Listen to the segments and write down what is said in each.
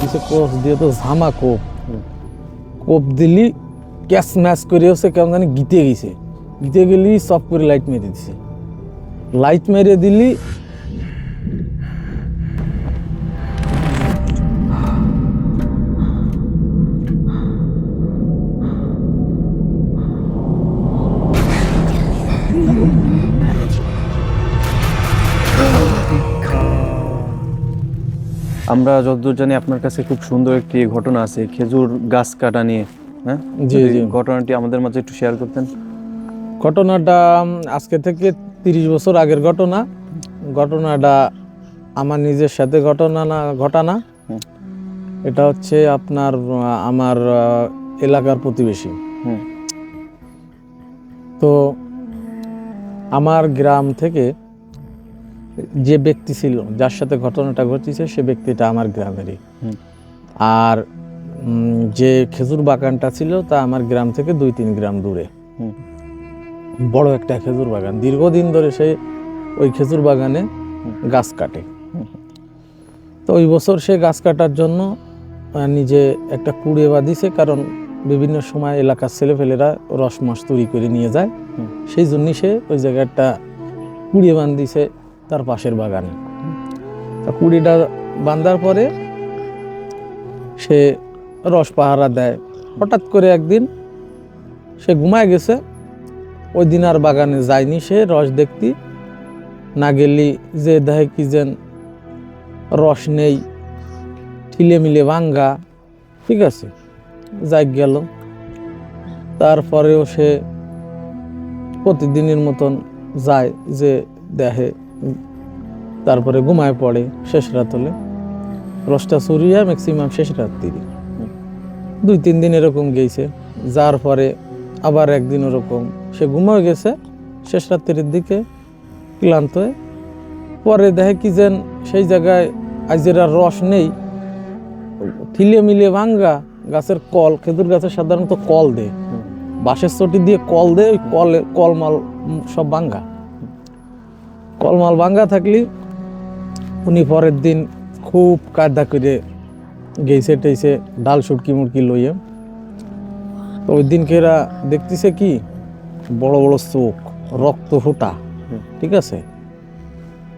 দিছে কোপ দিয়ে তো ঝামা কোপ। কোপ দিলি ক্যাচ ম্যাচ করে হচ্ছে কেমন জানি গিতে গেছে। গিতে গেলি সব করে লাইট মেরে দিছে। লাইট মেরে দিলি আমরা যতদূর জানি আপনার কাছে খুব সুন্দর একটি ঘটনা আছে খেজুর গাছ কাটা নিয়ে হ্যাঁ? জি। ঘটনাটি আমাদের মাঝে একটু শেয়ার করতেন। ঘটনাটা আজকে থেকে তিরিশ বছর আগের ঘটনা। ঘটনাটা আমার নিজের সাথে ঘটনা না ঘটনা এটা হচ্ছে আপনার আমার এলাকার প্রতিবেশী। হুম। তো আমার গ্রাম থেকে যে ব্যক্তি ছিল যার সাথে ঘটনাটা ঘটেছে সে ব্যক্তিটা আমার গ্রামেরই। আর যে খেজুর বাগানটা ছিল তা আমার গ্রাম থেকে দুই তিন গ্রাম দূরে। বড় একটা খেজুর বাগান। দীর্ঘদিন ধরে সে ওই খেজুর বাগানে গাছ কাটে। তো ওই বছর সে গাছ কাটার জন্য নিজে একটা কুড়ে বাঁধিছে কারণ বিভিন্ন সময় এলাকার ছেলেপেলেরা রস মস তৈরি করে নিয়ে যায়। সেই জন্যই সে ওই জায়গাটা কুড়িয়ে বান্ধিছে তার পাশের বাগানে। তা কুড়িটা বান্ধার পরে সে রস পাহারা দেয়। হঠাৎ করে একদিন সে ঘুমায় গেছে। ওই দিন আর বাগানে যায়নি সে রস দেখতি। না গেলি যে দেখে কি যেন রস নেই ঠিলে মিলে ভাঙ্গা। ঠিক আছে যাই গেল। তারপরেও সে প্রতিদিনের মতন যায় যে উম, তারপরে ঘুমায় পড়ে শেষ রাত হলে। রসটা সরিয়া ম্যাক্সিমাম শেষ রাত্রি দুই, তিন দিন এরকম গেছে যার পরে আবার একদিন ওরকম। সে ঘুমিয়ে গেছে, শেষ রাত্রির দিকে ক্লান্ত হয়ে পরে দেখে কি যেন সেই জায়গায় আজের রস নেই। ঠিলে মিলে ভাঙ্গা গাছের কল, খেজুর গাছে সাধারণত কল দেয়। বাঁশের চটি দিয়ে কল দেয়, ওই কলে কলমাল সব ভাঙ্গা। কলমাল ভাঙ্গা থাকলি, উনি পরের দিন খুব কায়দা করে গেছে টেছে ডাল সুটকি মুটকি লইয়ে তো ওই দিনকে এরা দেখতেছে কি, বড় বড় চোখ, রক্ত ফোটা। ঠিক আছে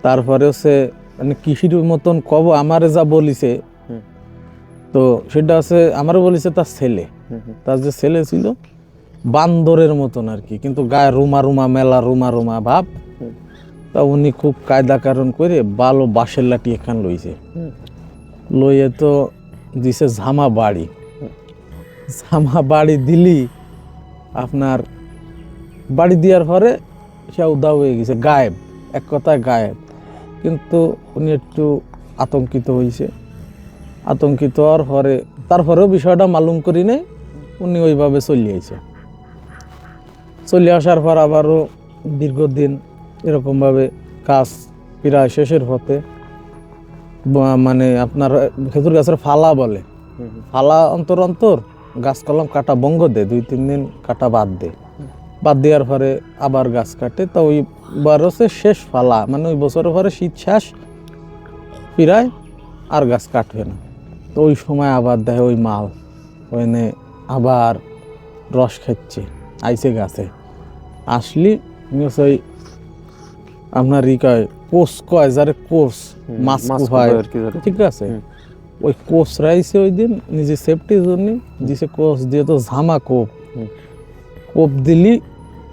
তারপরে হচ্ছে মানে কৃষির মতন কব, আমারে যা বলিছে, তো সেটা আছে আমারও বলিছে তার ছেলে তার যে ছেলে ছিল, বান্দরের মতন আর কি, কিন্তু গায়ে রুমা রুমা, মেলা রুমা রুমা ভাব। তা উনি খুব কায়দা কারণ করে বালো বাঁশের লাঠি এখান লইছে। লইয়ে তো দিছে ঝামা বাড়ি। ঝামা বাড়ি দিলি আপনার বাড়ি দেওয়ার পরে সে উদাও হয়ে গেছে গায়েব এক কথায় গায়েব। কিন্তু উনি একটু আতঙ্কিত হয়েছে আতঙ্কিত হওয়ার পরে তারপরেও বিষয়টা মালুম করি নেই উনি ওইভাবে চলে আইছে। চলে আসার পর আবারও দীর্ঘদিন এরকমভাবে কাজ প্রায় শেষের পথে মানে আপনার খেজুর গাছের ফালা বলে। ফালা অন্তর অন্তর গাছ কলম কাটা বঙ্গ দেয় দুই তিন দিন কাটা বাদ দেয়। বাদ দেওয়ার পরে আবার গাছ কাটে। তো ওইবার হচ্ছে শেষ ফালা মানে ওই বছরের পরে শীত শ্বাস প্রায় আর গাছ কাটবে না। তো ওই সময় আবার দেয় ওই মাল ওইনে আবার রস খাচ্ছে আইসে গাছে। আসলি ওই আপনার ই কয় কোষ কয় যারে কোষ হুম, মাছ মাছ কুফায় কুফায় আর কি যারা। ঠিক আছে? ওই কোষ রাইছে ওই দিন নিজে সেফটির জন্য দিছে কোষ দিয়ে তো ঝামা কোপ। কোপ দিলি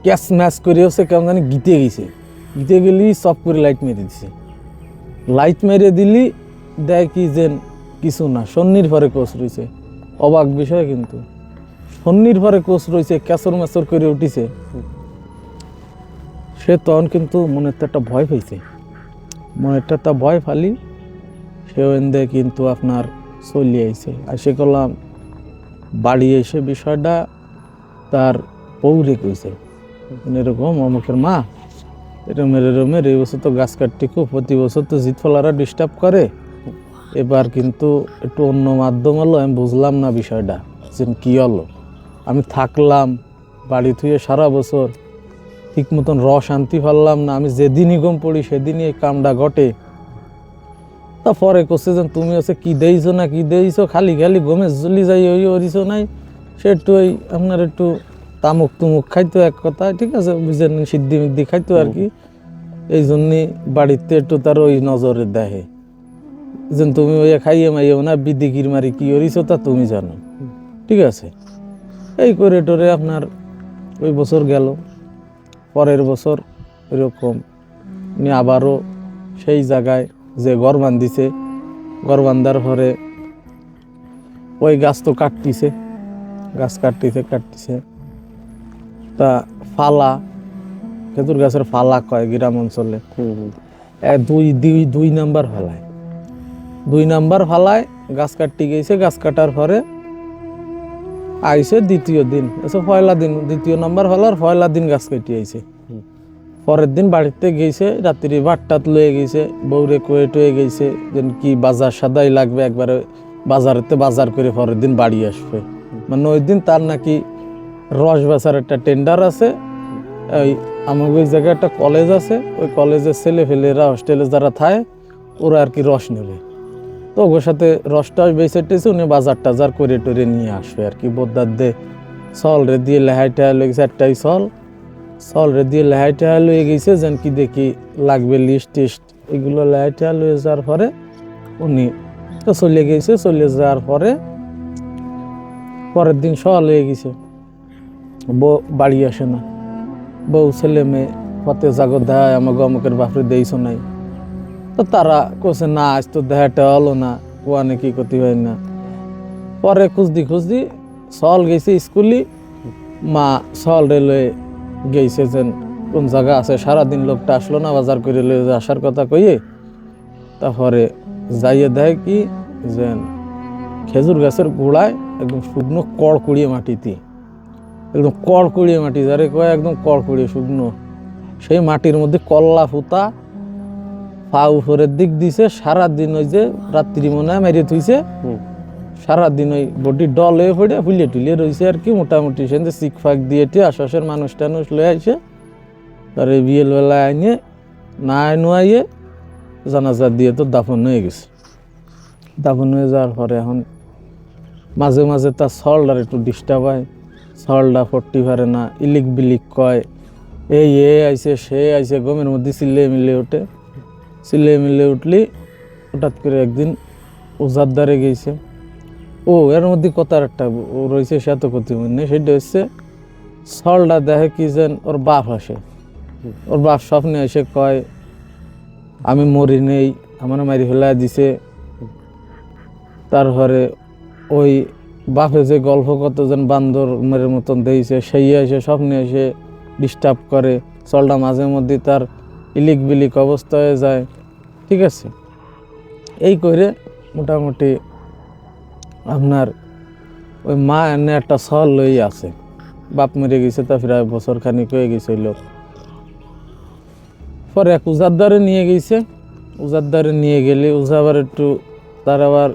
ক্যাশ ম্যাচ করে হচ্ছে কেমন জানি গিতে গেছে। গিতে গেলি সব করে লাইট মেরে দিছে। লাইট মেরে দিলি দেয় কি যে কিছু না। সন্নির পরে কোষ রয়েছে অবাক বিষয় কিন্তু। সন্নির পরে কোষ রয়েছে ক্যাসর ম্যাচর করে উঠিছে। সে তখন কিন্তু মনের তো একটা ভয় পেয়েছে মনের তো একটা ভয় ফালি সে ওয়েন্দে কিন্তু আপনার চলিয়ে আইছে। আর সে করলাম বাড়ি এসে বিষয়টা তার পৌরে কইছে। এরকম অমুকের মা, এরম এরমের এই বছর তো গাছ কাটতে খুব, প্রতি বছর তো জিতফলারা ডিস্টার্ব করে। এবার কিন্তু একটু অন্য মাধ্যম হলো, আমি বুঝলাম না বিষয়টা, যে কী হলো। আমি থাকলাম, বাড়ি থুয়ে সারা বছর ঠিক মতন রস আনতে পারলাম না, আমি যেদিনই গম পড়ি সেদিনই এই কামটা ঘটে। তা পরে করছে যে, তুমি হচ্ছে কি দেইছো না কি দেইছো? খালি খালি গমে জলি যাই, ওই ওরিছো নাই। সে একটু ওই আপনার একটু তামুক তুমুক খাইতো এক কথা ঠিক আছে? বুঝেন সিদ্ধি মিদ্ধি খাইতো আর কি। এই জন্যে বাড়িতে একটু তার ওই নজরে দেখে। যে তুমি ওই খাইয়ে মাইয়েও না বিদিকির মারি কি করিছো তা তুমি জানো। ঠিক আছে? এই করে টোরে আপনার ওই বছর গেল। পরের বছর এরকম। উনি আবারও সেই জায়গায় যে ঘর বান্ধিছে ঘর বান্ধার পরে ওই গাছ তো কাটতিছে গাছ কাটতিছে কাটতিছে। তা ফালা খেতুর গাছের ফালা কয় গ্রাম অঞ্চলে? দুই দুই দুই নাম্বার ফালায়। দুই নাম্বার ফালায় গাছ কাটতে গেছে গাছ কাটার পরে আইছে দ্বিতীয় দিন। আচ্ছা পয়লা দিন দ্বিতীয় নাম্বার ফালার পয়লা দিন গাছ কেটে আইছে। পরের দিন বাড়িতে গেছে রাত্রি বাটটাত লয়ে গেছে বউরে কয়ে টয়ে গেছে যেন কি বাজার সাদাই লাগবে একবারে বাজারেতে বাজার করে পরের দিন বাড়ি আসবে। মানে ওই দিন তার নাকি রস বেচার একটা টেন্ডার আছে ওই আমাকে ওই জায়গায় একটা কলেজ আছে ওই কলেজের ছেলে ফেলেরা হোস্টেলে যারা থায় ওরা আর কি রস নেবে। তো ওর সাথে রসটা বেঁচে টেছে উনি বাজার টাজার করে টরে নিয়ে আসবে আর কি। বোদ্দার দে, সল রে দিয়ে লেহাইটা লেগেছে একটাই সল। সল রে দিয়ে লেহাইটা লয়ে গেছে, যেন কি দেখি লাগবে লিস্ট টিস্ট। এগুলো লেহাইটা লয়ে যাওয়ার পরে উনি তো চলে গেছে, চলে যাওয়ার পরে পরের দিন সকাল হয়ে গেছে। বউ বাড়ি আসে না। বউ ছেলে মেয়ে, পথে জাগর দেয় আমাকে অমুকের বাপরে দেইছো নাই। তো তারা কোসে না, আজ তো দেহাটা হলো না, কোয়ানে কি করতে হয় না। পরে খুঁজদি খুঁজদি সল গেছে স্কুলি। মা সল রেলওয়ে গেছে যেন কোন জায়গা আছে, সারাদিন লোকটা আসলো না, বাজার করে লয়ে আসার কথা কইয়ে। তারপরে যাইয়ে দেয় কি যে খেজুর গাছের গোড়ায় একদম শুকনো কড় কুড়িয়ে মাটিতে। একদম কড় কুড়িয়ে মাটি, যারে কয় একদম কড় কুড়িয়ে শুকনো। সেই মাটির মধ্যে কল্লা, ফুতা পা উপরের দিক দিছে সারা দিন ওই যে রাত্রি মনে হয় মেরে থুইছে। সারাদিন ওই বডি ডল হয়ে পড়ে ফুলিয়ে টুলিয়ে রয়েছে আর কি মোটামুটি সেখানে চিক ফাঁক দিয়ে টি আশ্বাসের মানুষ টানুষ লয়ে আইসে তার এই বিয়েল বেলায় আইনে না নুয়াইয়ে জানাজা দিয়ে তো দাফন হয়ে গেছে। দাফন হয়ে যাওয়ার পরে এখন মাঝে মাঝে তার সলটার একটু ডিস্টার্ব হয়। সলটা ফর্টি পারে না ইলিক বিলিক কয়। এই এ আইছে সে আইছে গমের মধ্যে চিল্লে মিলে ওঠে। চিল্লে মিলে উঠলি, হঠাৎ করে একদিন ওজার দ্বারে গেছে। ও, এর মধ্যে কথার একটা ও রয়েছে, সে তো ক্ষতি মনে সেটা হচ্ছে সলটা দেখে কি যেন ওর বাপ আসে। ওর বাপ স্বপ্নে এসে কয়, আমি মরি নেই, আমার মারি ফেলা দিছে। তারপরে ওই বাপে যে গল্প কত যেন বান্দরের মতন দিয়েছে সেই এসে স্বপ্নে এসে ডিস্টার্ব করে। চলটা মাঝে মধ্যে তার ইলিক বিলিক অবস্থা হয়ে যায়। ঠিক আছে? এই করে মোটামুটি আপনার ওই মা এনে একটা সল লই আছে। বাপ মরে গেছে, তা প্রায় বছর খানিক হয়ে গেছে লোক। পরে এক উজারদারে নিয়ে গেছে। উজারদারে নিয়ে গেলে উজাবার একটু তার আবার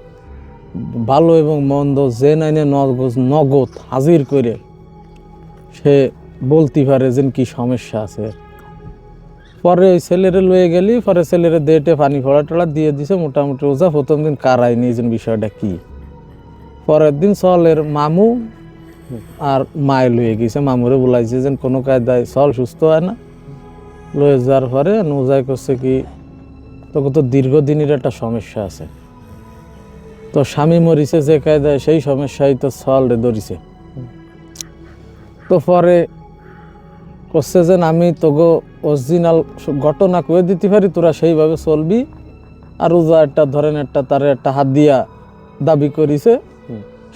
ভালো এবং মন্দ যে নাইনে নগদ নগদ হাজির করে সে বলতে পারে যে কি সমস্যা আছে। পরে ওই ছেলেরে লয়ে গেলি, পরে ছেলেরে দেটে পানি ফোড়া টোড়া দিয়ে দিছে, মোটামুটি ওজা প্রথম দিন কারাই নিয়ে যেন বিষয়টা কি? পরের দিন সলের মামু আর মায় লয়ে গেছে। মামুরে বলাইছে যে কোনো কায়দায় সল সুস্থ হয় না। লয়ে যাওয়ার পরে নোজাই করছে কি, তোকে তো দীর্ঘদিনের একটা সমস্যা আছে। তো স্বামী মরিছে যে কায়দায় সেই সমস্যাই তো সল রে ধরিছে। তো পরে করছে যে আমি তোকে অরিজিনাল ঘটনা কয়ে দিতে পারি তোরা সেইভাবে চলবি। আর উজা একটা ধরেন একটা তার একটা হাত দিয়া দাবি করিছে।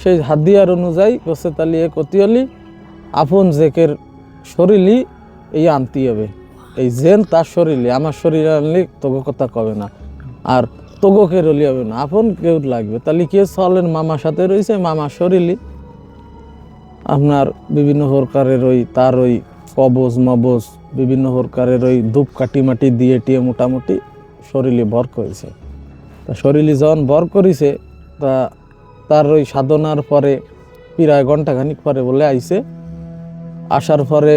সেই হাত দিয়ার অনুযায়ী করছে তাহলে এ কতি হলি আপন জেকের শরীরই এই আনতে হবে। এই জেন তার শরীরে আমার শরীর আনলে তোকে কথা কবে না। আর তোগো কে রলি হবে না আপন কেউ লাগবে। তাহলে কে চলেন মামার সাথে রয়েছে মামার শরীরই? আপনার বিভিন্ন প্রকারের ওই তার ওই কবজ মবজ বিভিন্ন প্রকারের ওই ধূপ কাটি মাটি দিয়ে টিয়ে মোটামুটি শরীরে ভর করেছে। তা শরীরে যখন ভর করেছে তা তার ওই সাধনার পরে প্রায় ঘন্টাখানিক পরে বলে আইছে। আসার পরে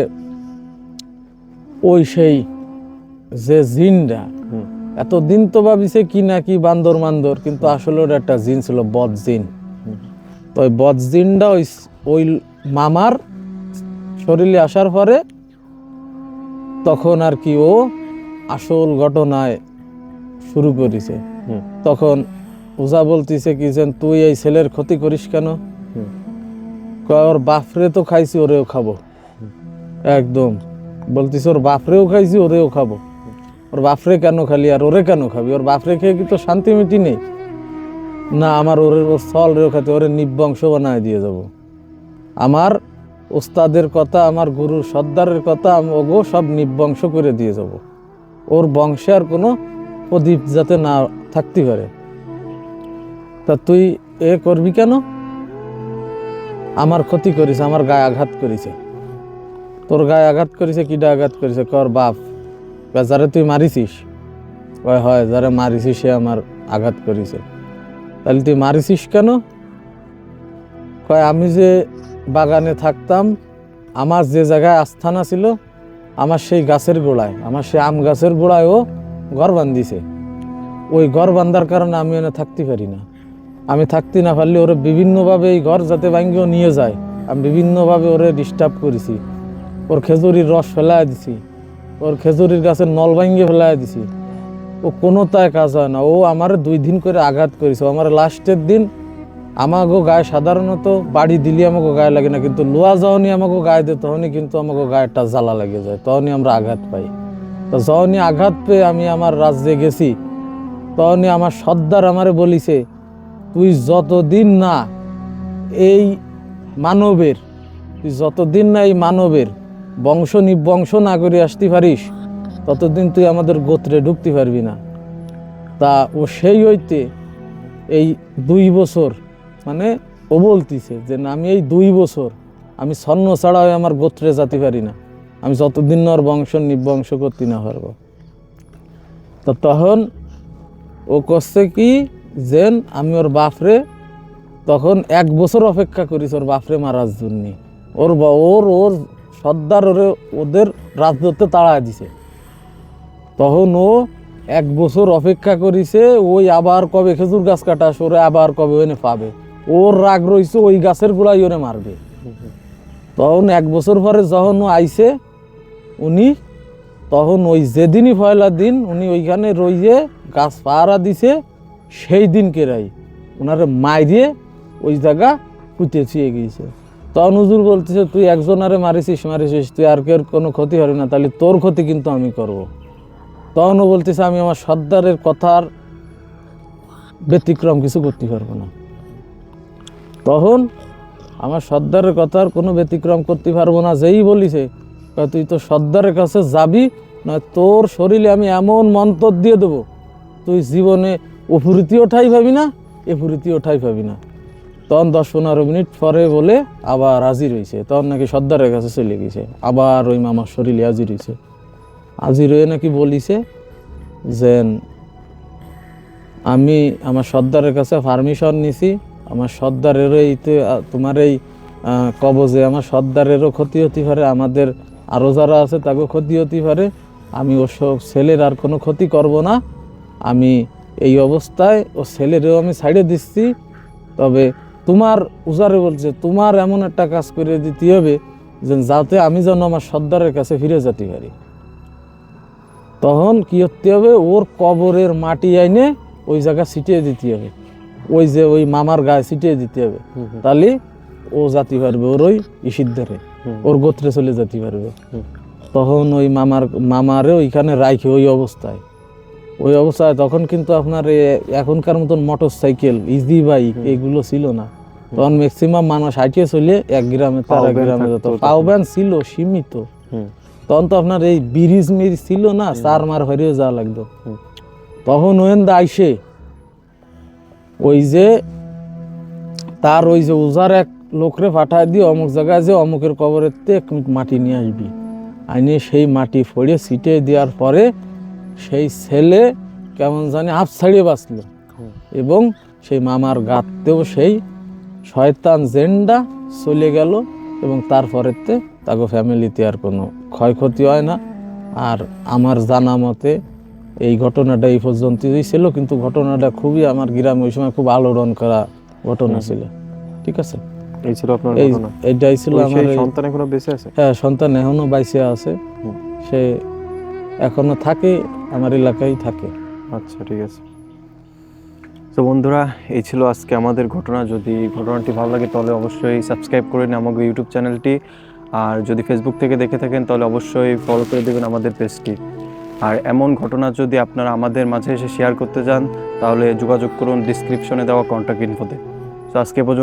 ওই সেই যে জিনটা এতদিন তো ভাবিছে কি না কি বান্দর মান্দর কিন্তু আসলে ওটা একটা জিন ছিল বদ জিন। তো ওই বদ জিনটা ওই ওই মামার শরীরে আসার পরে তখন আর কি ও আসল ঘটনায় শুরু করেছে। তখন ওজা বলতিছে কি যেন তুই এই ছেলের ক্ষতি করিস কেন। ওর বাপরে তো খাইছি ওরেও খাব। একদম। বলতিস ওর বাপরেও খাইছি ওরেও খাব। ওর বাপরে কেন খালি আর ওরে কেন খাবি? ওর বাপরে খেয়ে কি তো শান্তি মিটি নেই? না আমার ওর ওর সল রেও খাতে ওরে নিবংশ বানায় দিয়ে যাব। আমার ওস্তাদের কথা, আমার গুরুর সর্দারের কথা আমি ওগো সব নিবংশ করে দিয়ে যাব। ওর বংশে আর কোনো প্রদীপ যাতে না থাকতে পারে। তা তুই এ করবি কেন? আমার ক্ষতি করিস আমার গায়ে আঘাত করেছে। তোর গায়ে আঘাত করেছে, কিডা আঘাত করেছে? কর বাপ যারে তুই মারিছিস? কয় হয়, যারে মারিছিস, সে আমার আঘাত করেছে। তাহলে তুই মারিছিস কেন? কয়, আমি যে বাগানে থাকতাম, আমার যে জায়গায় আস্থানা ছিল, আমার সেই গাছের গোড়ায়, আমার সেই আম গাছের গোড়ায় ও ঘর বান্ধিছে। ওই ঘর বান্ধার কারণে আমি এনে থাকতে পারি না। আমি থাকতে না পারলে ওরে বিভিন্নভাবে এই ঘর যাতে ভাঙ্গিও নিয়ে যায়, আমি বিভিন্নভাবে ওরে ডিস্টার্ব করেছি। ওর খেজুরির রস ফেলায় দিছি, ওর খেজুরির গাছের নল ভাঙ্গিয়ে ফেলায় দিছি। ও কোনো তাই কাজ হয় না, ও আমার দুই দিন করে আঘাত করেছে। আমার লাস্টের দিন আমাগো গায়ে সাধারণত বাড়ি দিলে আমাকে গায়ে লাগে না, কিন্তু লোয়া যখনই আমাকে গায়ে দেয় তখনই কিন্তু আমাকে গায়েটা জ্বালা লেগে যায় তখনই আমরা আঘাত পাই। তো যখনই আঘাত পেয়ে আমি আমার রাজ্যে গেছি তখনই আমার সর্দার আমারে বলিছে, তুই যতদিন না এই মানবের, তুই যতদিন না এই মানবের বংশ নিবংশ না করে আসতে পারিস, ততদিন তুই আমাদের গোত্রে ঢুকতে পারবি না। তা ও সেই হইতে এই দুই বছর মানে ও বলতিছে যে আমি এই দুই বছর আমি স্বর্ণ ছাড়া হয়ে আমার গোত্রে যেতে পারি না। আমি যতদিন না ওর বংশ নিবংশ করতে না পারব। তো তখন ও করছে কি, যেন আমি ওর বাপরে তখন এক বছর অপেক্ষা করিস ওর বাপরে মারার জন্য। ওর বা- ওর ওর সর্দার ওরে, ওদের রাজদত্তে তাড়ায় দিছে। তখন ও এক বছর অপেক্ষা করিছে, ওই আবার কবে খেজুর গাছ কাটা সরে আবার কবে ওনে পাবে। ওর রাগ রইছে, ওই গাছের গোড়াই ওরে মারবে। তখন এক বছর পরে যখন ও আইছে, উনি তখন ওই যেদিনই পয়লা দিন উনি ওইখানে রইয়ে গাছ পাহারা দিছে, সেই দিন কেরাই ওনারে মাইরিয়ে ওই জায়গা পুঁতে ছুঁয়ে গিয়েছে। তখন হুজুর বলতেছে, তুই একজনারে মারিছিস মারিছিস, তুই আর কেউ কোনো ক্ষতি হবে না, তাহলে তোর ক্ষতি কিন্তু আমি করব। তখন ও বলতেছে, আমি আমার সর্দারের কথার ব্যতিক্রম কিছু করতে পারব না। তখন আমার সর্দারের কথার কোনো ব্যতিক্রম করতে পারব না, যেই বলিছে তুই তো সর্দারের কাছে যাবি না তোর শরীরে আমি এমন মন্তর দিয়ে দেবো, তুই জীবনে উপরীতি ওঠাই পাবি না এপুরীতি ওঠাই পাবি না। তখন দশ পনেরো মিনিট পরে বলে আবার হাজির হয়েছে তখন নাকি সর্দারের কাছে চলে গেছে, আবার ওই মামার শরীরে হাজির হয়েছে হাজির হয়ে নাকি বলিছে যে, আমি আমার সর্দারের কাছে পারমিশন নিছি আমার সর্দারেরও এই তোমার এই কবজে আমার সর্দারেরও ক্ষতি হতে পারে, আমাদের আরও যারা আছে তাকেও ক্ষতি হতে পারে। আমি ও সব ছেলের আর কোনো ক্ষতি করব না। আমি এই অবস্থায় ও ছেলেরও আমি ছাইড়ে দিচ্ছি। তবে তোমার উজারে বলছে, তোমার এমন একটা কাজ করে দিতে হবে যে যাতে আমি যেন আমার সর্দারের কাছে ফিরে যেতে পারি। তখন কি করতে হবে? ওর কবরের মাটি আইনে ওই জায়গা ছিটিয়ে দিতে হবে। ওই যে ওই মামার গায়ে ছিটিয়ে দিতে হবে। তাহলে ও যেতে পারবে ওর ওই ইসিদ্ধারে ওর গোত্রে চলে যেতে পারবে। তখন ওই মামার মামারে ওইখানে রাখে ওই অবস্থায়। ওই অবস্থায় তখন কিন্তু আপনার এখনকার মতন মোটর সাইকেল ইজি বাইক এগুলো ছিল না। তখন ম্যাক্সিমাম মানুষ হাঁটিয়ে চলে এক গ্রামে তার এক গ্রামে যেত। থাকতো পাও ব্যান ছিল সীমিত। তখন তো আপনার এই ব্রিজ মিরিজ ছিল না চার মার হরিয়ে যাওয়া লাগতো। তখন ওয়েন্দা আইসে ওই যে তার ওই যে উজার এক লোকরে পাঠায় দিয়ে অমুক জায়গায় যে অমুকের কবরের মাটি নিয়ে আসবি। আইনে সেই মাটি ফড়িয়ে ছিটিয়ে দেওয়ার পরে সেই ছেলে কেমন জানি হাফ ছাড়িয়ে বাঁচল এবং সেই মামার গাতেও সেই শয়তান জেন্ডা চলে গেল এবং তারপরেতে তাকে ফ্যামিলিতে আর কোনো ক্ষয়ক্ষতি হয় না। আর আমার জানা মতে এই ঘটনাটা এই পর্যন্তই ছিল কিন্তু ঘটনাটা খুবই আমার গ্রামে ওই সময় খুব আলোড়ন করা ঘটনা ছিল। ঠিক আছে? এই ছিল আপনার ঘটনা। এইটাই ছিল আমার সন্তান এখনও বেঁচে আছে? হ্যাঁ সন্তান এখনও আছে। সে এখনও থাকে আমার এলাকায় থাকে। আচ্ছা ঠিক আছে। তো বন্ধুরা এই ছিল আজকে আমাদের ঘটনা। যদি ঘটনাটি ভালো লাগে তাহলে অবশ্যই সাবস্ক্রাইব করে নিন আমাদের ইউটিউব চ্যানেলটি। আর যদি ফেসবুক থেকে দেখে থাকেন তাহলে অবশ্যই ফলো করে দেবেন আমাদের পেজটি আর এমন ঘটনা যদি আপনারা আমাদের মাঝে এসে শেয়ার করতে চান, তাহলে যোগাযোগ করুন ডিসক্রিপশনে দেওয়া কন্ট্যাক্ট ইনফোতে তো আজকে পর্যন্ত